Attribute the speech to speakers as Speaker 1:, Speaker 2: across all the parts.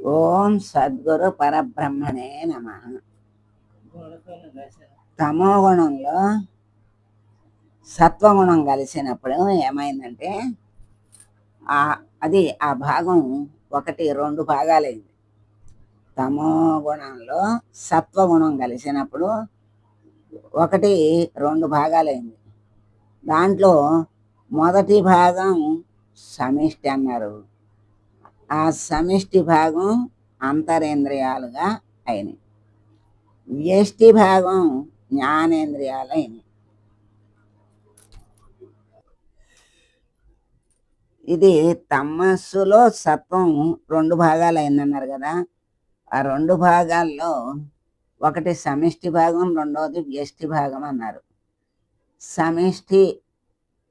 Speaker 1: ఓం సద్గురు పరబ్రహ్మణే నమ. తమో గుణంలో సత్వగుణం కలిసినప్పుడు ఏమైందంటే ఆ అది ఆ భాగం ఒకటి రెండు భాగాలైంది. తమో గుణంలో సత్వగుణం కలిసినప్పుడు ఒకటి రెండు భాగాలైంది. దాంట్లో మొదటి భాగం సమిష్టి అన్నారు. ఆ సమిష్టి భాగం అంతరేంద్రియాలుగా అయినాయి. వ్యష్టి భాగం జ్ఞానేంద్రియాలు అయినాయి. ఇది తమస్సులో సత్వం రెండు భాగాలు అయిందన్నారు కదా. ఆ రెండు భాగాల్లో ఒకటి సమిష్టి భాగం రెండవది వ్యష్టి భాగం అన్నారు. సమిష్టి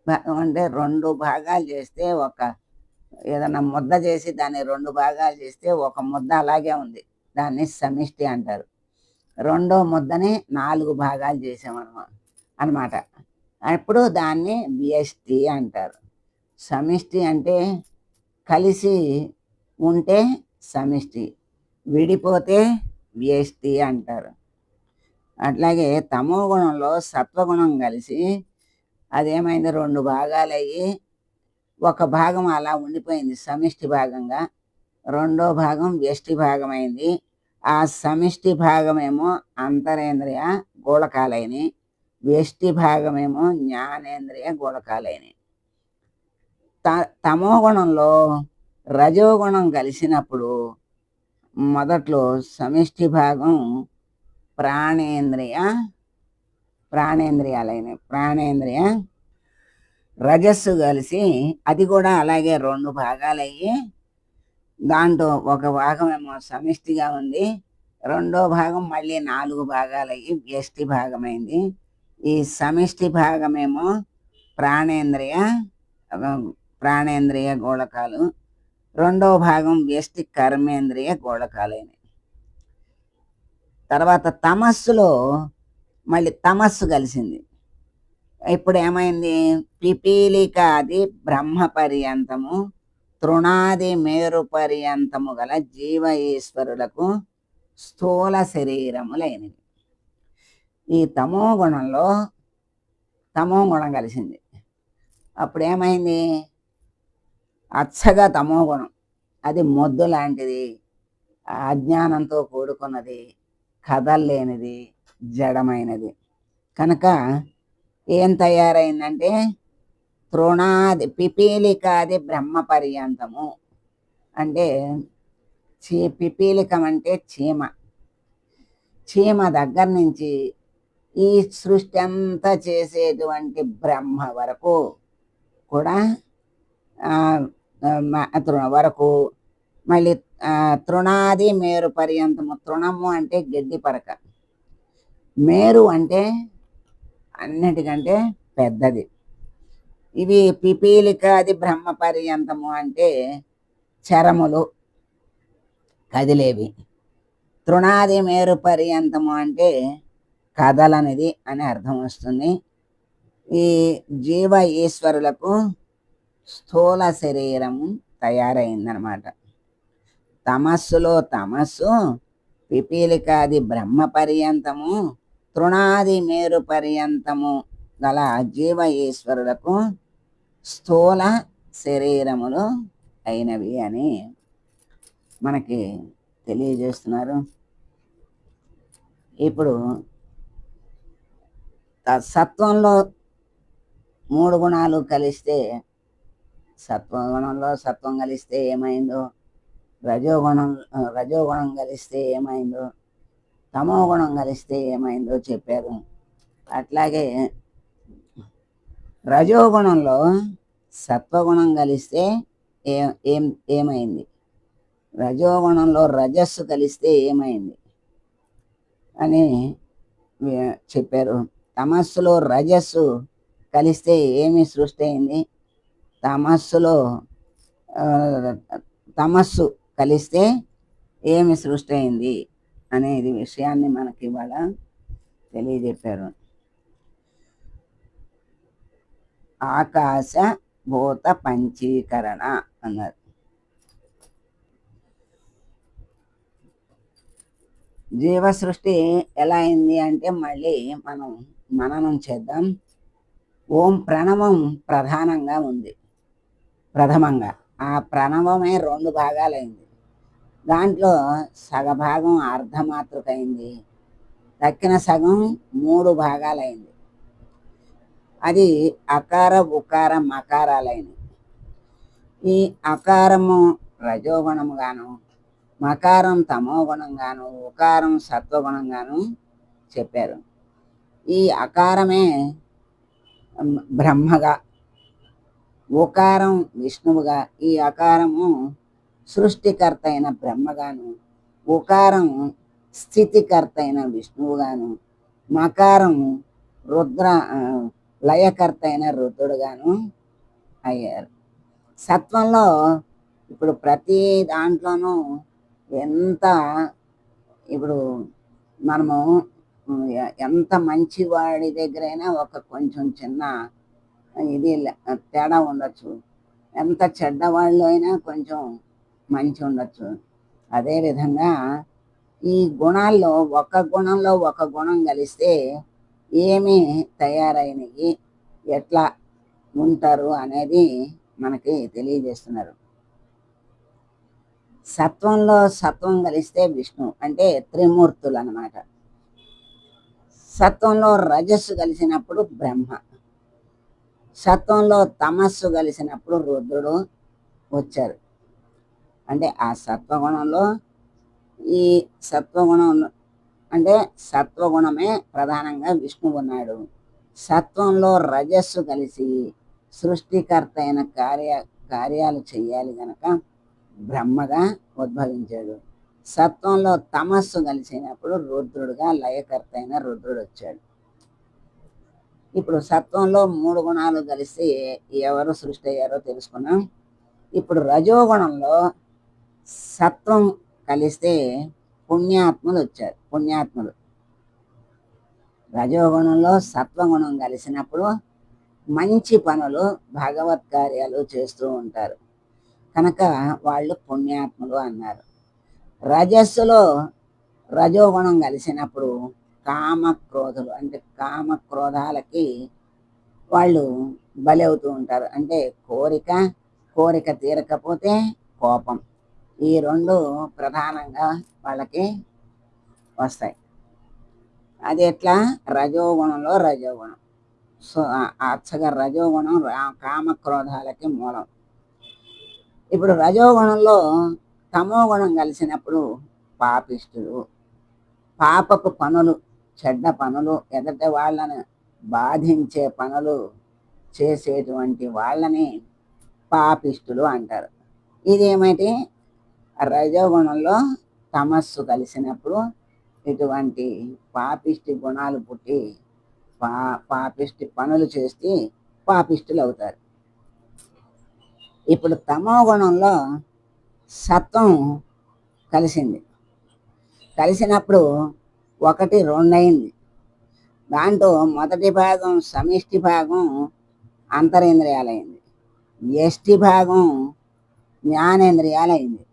Speaker 1: భాగం అంటే రెండు భాగాలు చేస్తే ఒక ఏదైనా ముద్ద చేసి దాన్ని రెండు భాగాలు చేస్తే ఒక ముద్ద అలాగే ఉంది. దాన్ని సమిష్టి అంటారు. రెండో ముద్దని నాలుగు భాగాలు చేసామన్నమాట అనమాట అప్పుడు దాన్ని బిఎస్టి అంటారు. సమిష్టి అంటే కలిసి ఉంటే సమిష్టి విడిపోతే బిఎస్టి అంటారు. అట్లాగే తమో గుణంలో సత్వగుణం కలిసి అదేమైంది? రెండు భాగాలయ్యి ఒక భాగం అలా ఉండిపోయింది. సమిష్టి భాగంగా రెండో భాగం వ్యష్టి భాగమైంది. ఆ సమిష్టి భాగమేమో అంతరేంద్రియ గోళకాలైనవి. వ్యష్టి భాగమేమో జ్ఞానేంద్రియ గోళకాలైనవి. త తమో గుణంలో రజోగుణం కలిసినప్పుడు మొదట్లో సమిష్టి భాగం ప్రాణేంద్రియ ప్రాణేంద్రియాలైన ప్రాణేంద్రియ రజస్సు కలిసి అది కూడా అలాగే రెండు భాగాలయ్యి దాంట్లో ఒక భాగం ఏమో సమిష్టిగా ఉంది రెండో భాగం మళ్ళీ నాలుగు భాగాలయ్యి వ్యష్టి భాగమైంది. ఈ సమిష్టి భాగమేమో ప్రాణేంద్రియ ప్రాణేంద్రియ గోళకాలు రెండో భాగం వ్యష్టి కర్మేంద్రియ గోళకాలైనవి. తర్వాత తమస్సులో మళ్ళీ తమస్సు కలిసింది. ఇప్పుడు ఏమైంది పిపీలికాది బ్రహ్మ పర్యంతము తృణాది మేరు పర్యంతము గల జీవ ఈశ్వరులకు స్థూల శరీరములైనవి. ఈ తమో గుణంలో తమో గుణం కలిసింది. అప్పుడు ఏమైంది అచ్చగా తమో గుణం. అది మొద్దు లాంటిది అజ్ఞానంతో కూడుకున్నది కదల్లేనిది జడమైనది. కనుక ఏం తయారైందంటే తృణాది పిపీలికాది బ్రహ్మ పర్యంతము. అంటే చీ పిపీలికం అంటే చీమ. చీమ దగ్గర నుంచి ఈ సృష్టి అంతా చేసేటువంటి బ్రహ్మ వరకు కూడా తృణ వరకు మళ్ళీ తృణాది మేరు పర్యంతము. తృణము అంటే గడ్డి పరక. మేరు అంటే అన్నిటికంటే పెద్దది. ఇవి పిపీలికాది బ్రహ్మ పర్యంతము అంటే చరములు కదిలేవి. తృణాది మేరు పర్యంతము అంటే కదలనిది అని అర్థం వస్తుంది. ఈ జీవ ఈశ్వరులకు స్థూల శరీరం తయారైందనమాట. తమస్సులో తమస్సు పిపీలికాది బ్రహ్మ పర్యంతము తృణాది మేరు పర్యంతము గల జీవ ఈశ్వరులకు స్థూల శరీరములు అయినవి అని మనకి తెలియజేస్తున్నారు. ఇప్పుడు సత్వంలో మూడు గుణాలు కలిస్తే సత్వగుణంలో సత్వం కలిస్తే ఏమైందో? రజోగుణం రజోగుణం కలిస్తే ఏమైందో? తమో గుణం కలిస్తే ఏమైందో చెప్పారు. అట్లాగే రజోగుణంలో సత్వగుణం కలిస్తే ఏ ఏం ఏమైంది? రజోగుణంలో రజస్సు కలిస్తే ఏమైంది? అని చెప్పారు. తమస్సులో రజస్సు కలిస్తే ఏమి సృష్టి అయింది? తమస్సులో తమస్సు కలిస్తే ఏమి సృష్టి అయింది? అనేది విషయాన్ని మనకి ఇవాళ తెలియజెప్పారు. ఆకాశ భూత పంచీకరణ అన్నారు. జీవ సృష్టి ఎలా అయింది అంటే మళ్ళీ మనం మననం చేద్దాం. ఓం ప్రణవం ప్రధానంగా ఉంది. ప్రథమంగా ఆ ప్రణవమే రెండు భాగాలైంది. దాంట్లో సగభాగం అర్ధమాతృకైంది. తక్కిన సగం మూడు భాగాలైంది. అది అకార ఉకార మకారాలైనవి. ఈ అకారము రజోగుణముగాను మకారం తమోగుణంగాను ఉకారం సత్వగుణంగాను చెప్పారు. ఈ అకారమే బ్రహ్మగా ఉకారం విష్ణువుగా ఈ అకారము సృష్టికర్త అయిన బ్రహ్మగాను ఉకారం స్థితికర్త అయిన విష్ణువుగాను మకారం రుద్ర లయకర్త అయిన రుద్రుడుగాను అయ్యారు. సత్వంలో ఇప్పుడు ప్రతి దాంట్లోనూ ఎంత ఇప్పుడు మనము ఎంత మంచి వాడి దగ్గరైనా ఒక కొంచెం చిన్న ఇది తేడా ఉండొచ్చు. ఎంత చెడ్డవాళ్ళు అయినా కొంచెం మంచి ఉండొచ్చు. అదేవిధంగా ఈ గుణాల్లో ఒక గుణంలో ఒక గుణం కలిస్తే ఏమి తయారైనవి ఎట్లా ఉంటారు అనేది మనకి తెలియజేస్తున్నారు. సత్వంలో సత్వం కలిస్తే విష్ణు అంటే త్రిమూర్తులు అన్నమాట సత్వంలో రజస్సు కలిసినప్పుడు బ్రహ్మ. సత్వంలో తమస్సు కలిసినప్పుడు రుద్రుడు వచ్చారు. అంటే ఆ సత్వగుణంలో ఈ సత్వగుణం అంటే సత్వగుణమే ప్రధానంగా విష్ణువు ఉన్నాడు సత్వంలో రజస్సు కలిసి సృష్టికర్త అయిన కార్య కార్యాలు చేయాలి గనక బ్రహ్మగా ఉద్భవించాడు. సత్వంలో తమస్సు కలిసినప్పుడు రుద్రుడుగా లయకర్త అయిన రుద్రుడు వచ్చాడు. ఇప్పుడు సత్వంలో మూడు గుణాలు కలిసి ఎవరు సృష్టి అయ్యారో తెలుసుకున్నాం ఇప్పుడు రజోగుణంలో సత్వం కలిస్తే పుణ్యాత్మలు వచ్చారు పుణ్యాత్ములు. రజోగుణంలో సత్వగుణం కలిసినప్పుడు మంచి పనులు భగవత్ కార్యాలు చేస్తూ ఉంటారు. కనుక వాళ్ళు పుణ్యాత్ములు అన్నారు. రజస్సులో రజోగుణం కలిసినప్పుడు కామ క్రోధులు అంటే కామ క్రోధాలకి వాళ్ళు బలి అవుతూ ఉంటారు. అంటే కోరిక కోరిక తీరకపోతే కోపం. ఈ రెండు ప్రధానంగా వాళ్ళకి వస్తాయి. అది ఎట్లా? రజోగుణంలో రజోగుణం. సో అచ్చగా రజోగుణం రా- కామ క్రోధాలకి మూలం. ఇప్పుడు రజోగుణంలో తమో గుణం కలిసినప్పుడు పాపిష్టులు పాపపు పనులు చెడ్డ పనులు ఎదట వాళ్ళని బాధించే పనులు చేసేటువంటి వాళ్ళని పాపిష్టులు అంటారు. ఇదేమైతే రజోగుణంలో తమస్సు కలిసినప్పుడు ఇటువంటి పాపిష్టి గుణాలు పుట్టి పా పాపిష్టి పనులు చేస్తే పాపిష్టులు అవుతారు. ఇప్పుడు తమో గుణంలో సత్వం కలిసింది. కలిసినప్పుడు ఒకటి రెండయింది దాంట్లో మొదటి భాగం సమిష్టి భాగం అంతరేంద్రియాలైంది. ఎష్టి భాగం జ్ఞానేంద్రియాలైంది.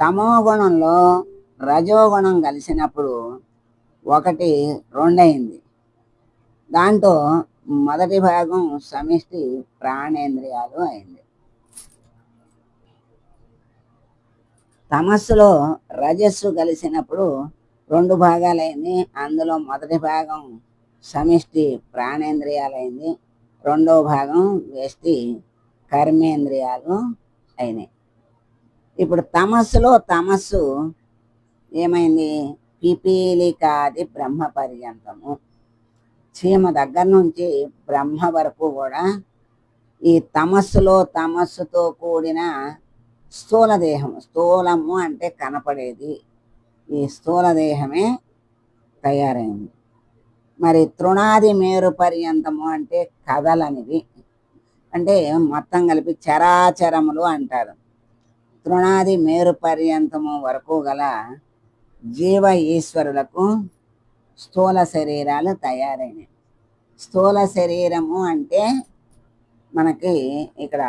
Speaker 1: తమో గుణంలో రజోగుణం కలిసినప్పుడు ఒకటి రెండయింది దాంతో మొదటి భాగం సమిష్టి ప్రాణేంద్రియాలు అయింది. తమస్సులో రజస్సు కలిసినప్పుడు రెండు భాగాలైంది. అందులో మొదటి భాగం సమిష్టి ప్రాణేంద్రియాలైంది. రెండో భాగం వేష్టి కర్మేంద్రియాలు అయినాయి. ఇప్పుడు తమస్సులో తమస్సు ఏమైంది? పిపీలికాది బ్రహ్మ పర్యంతము. చీమ దగ్గర నుంచి బ్రహ్మ వరకు కూడా ఈ తమస్సులో తమస్సుతో కూడిన స్థూల దేహం స్థూలము అంటే కనపడేది. ఈ స్థూల దేహమే తయారైంది. మరి తృణాది మేరు పర్యంతము అంటే కథలనివి. అంటే మొత్తం కలిపి చరాచరములు అంటారు. తృణాది మేరు పర్యంతము వరకు గల జీవ ఈశ్వరులకు స్థూల శరీరాలు తయారైనవి. స్థూల శరీరము అంటే మనకి ఇక్కడ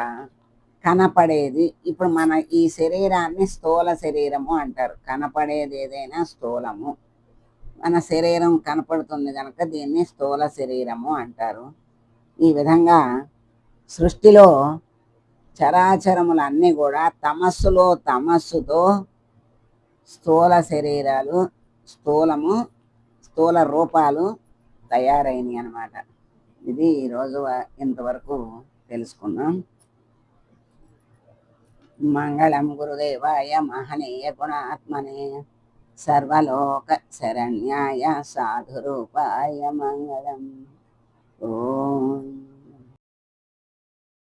Speaker 1: కనపడేది. ఇప్పుడు మన ఈ శరీరాన్ని స్థూల శరీరము అంటారు. కనపడేది ఏదైనా స్థూలము. మన శరీరం కనపడుతుంది కనుక దీన్ని స్థూల శరీరము అంటారు. ఈ విధంగా సృష్టిలో చరాచరములన్నీ కూడా తమస్సులో తమస్సుతో స్థూల శరీరాలు స్థూలము స్థూల రూపాలు తయారైనవి అన్నమాట. ఇది ఈరోజు ఇంతవరకు తెలుసుకున్నాం. మంగళం గురుదేవాయ మహనీయ గుణాత్మనే సర్వలోక శరణ్యాయ సాధురూపాయ మంగళం. ఓం